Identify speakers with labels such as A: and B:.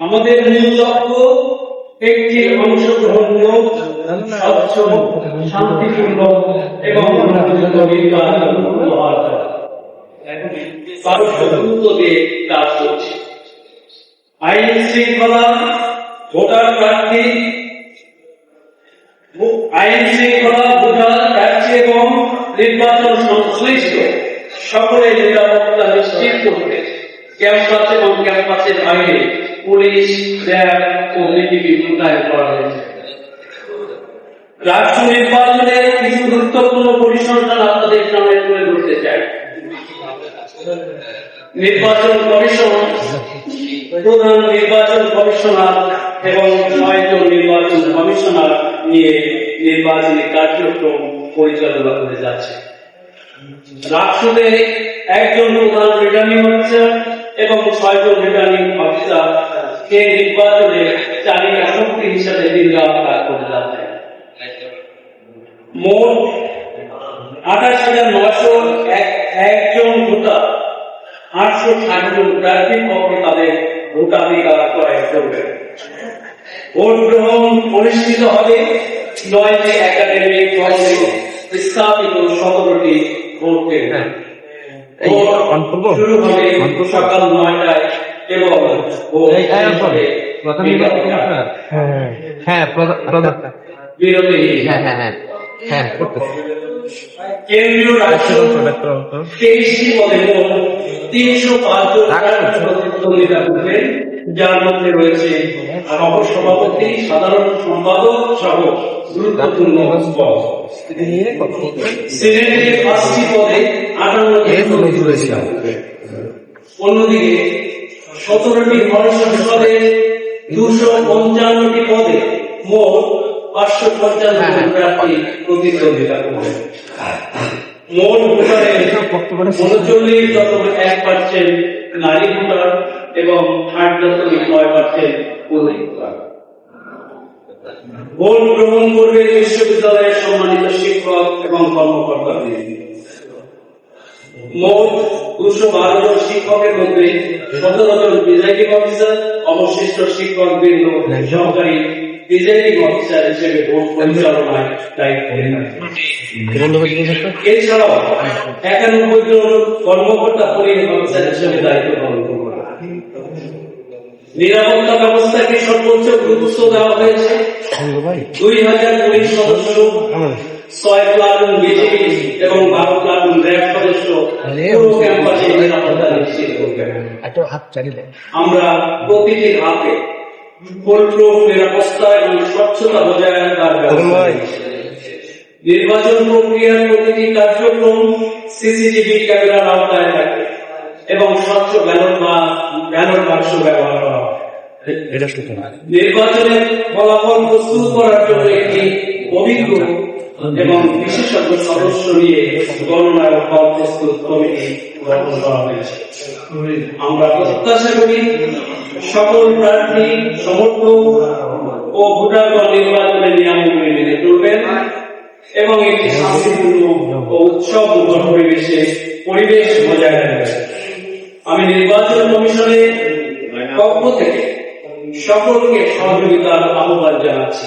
A: আমাদের মূল লক্ষ্য একটি অংশগ্রহণমূলক স্বচ্ছ শান্তিপূর্ণ এবং কাজ করছে আইন শৃঙ্খলা ভোটার প্রার্থী আইন শৃঙ্খলা ভোটার প্রার্থী এবং নির্বাচন সংশ্লিষ্ট সকলের নিরাপত্তা নিশ্চিত করতে ক্যাম্পাস ক্যাম্পাসের বাইরে পুলিশ র্যাব ও বিজিবি মোতায়েন করা হয়েছে। রাষ্ট্র নির্বাচনের কিছু গুরুত্বপূর্ণ পরিসংখ্যান আপনাদের সামনে তুলে ধরতে চাই। নির্বাচন কমিশন, প্রধান নির্বাচন কমিশনার এবং ছয়জন নির্বাচন কমিশনার নিয়ে নির্বাচনী কার্যক্রম পরিচালনা করে যাচ্ছে। রাষ্ট্রতে একজন প্রধান রিটার্নিং অফিসার এবং ছয়জন রিটার্নিং অফিসার কে নির্বাচনে চালিকা শক্তি হিসাবে দিনরাত কাজ করে মোট আঠাশ হাজার নশো একজন ভোটার, আটশো ষাট জন প্রার্থীর পক্ষে তাদের ভোটাধিকার প্রয়োগ করবে। ভোট গ্রহণ অনুষ্ঠিত হবে নয়টি
B: এই, অন করব?
A: সকাল নয়টায় এবং
B: প্রধান। হ্যাঁ। প্রধান হ্যাঁ হ্যাঁ হ্যাঁ। হ্যাঁ করতেছি।
A: কেন্দ্রীয় রাষ্ট্র তেইশটি পদে মোট তিনশো পাঁচ প্রতিদ্বন্দ্বিতা করবেন যার মধ্যে রয়েছে সভাপতি সাধারণ সম্পাদক সহ গুরুত্বপূর্ণ পদ। সিনেটের পাঁচটি পদে প্রতিদ্বন্দ্বিতা করবেন। অন্যদিকে সতেরোটি পদে দুশো পঞ্চান্নটি পদে মোট পাঁচশো পঞ্চান্ন প্রার্থী প্রতিদ্বন্দ্বিতা করবেন। মোট ভোটারের উনচল্লিশ দশমিক এক পার্সেন্ট নারী ভোটার এবং আট দশমিক নয় পার্সেন্ট পুরুষ ভোটার। ভোট গ্রহণ করবে বিশ্ববিদ্যালয়ের সম্মানিত শিক্ষক এবং কর্মকর্তা মোট দুশো বারো জন শিক্ষকের মধ্যে সতেরো জন প্রিজাইডিং অফিসার অবশিষ্ট শিক্ষক বৃন্দ সহকারী প্রিজাইডিং অফিসার হিসেবে ভোট পরিচালনায় দায়িত্ব এছাড়াও একানব্বই জন কর্মকর্তা পরিণত অফিসার হিসেবে দায়িত্ব পালন করবে নিরাপত্তা ব্যবস্থাকে সর্বোচ্চ গুরুত্ব দেওয়া হয়েছে। দুই হাজার পুলিশ সদস্য ছয় প্লাটুন বিজেপি এবং বারো প্লাটুন র্যাব সদস্য পুরো ক্যাম্পাসে নিরাপত্তা নিশ্চিত করবে
B: হাত
A: আমরা প্রতিটি ধাপে ফুলপ্রুফ নিরাপত্তা এবং স্বচ্ছতা বজায় রাখার ব্যবস্থা নির্বাচন প্রক্রিয়ার প্রতিটি কার্যক্রম সিসিটিভি ক্যামেরার আওতায় থাকে এবং স্বচ্ছ ব্যালট বা ব্যালট বাক্স ব্যবহার করা নির্বাচনের ফলাফল প্রস্তুত করার জন্য একটি অভিজ্ঞ এবং বিশেষজ্ঞ সদস্য নিয়ে গণনা ও ফল প্রস্তুত কমিটি গঠন করা হয়েছে। আমরা প্রত্যাশা করি সকল প্রার্থী, সমর্থক ও ভোটারগণ নির্বাচনের নিয়মগুলি মেনে চলবেন এবং একটি শান্তিপূর্ণ ও উৎসব পরিবেশে পরিবেশ বজায় রাখবেন। আমি নির্বাচন কমিশনের পক্ষ থেকে সকলকে সহযোগিতার আহ্বান জানাচ্ছি।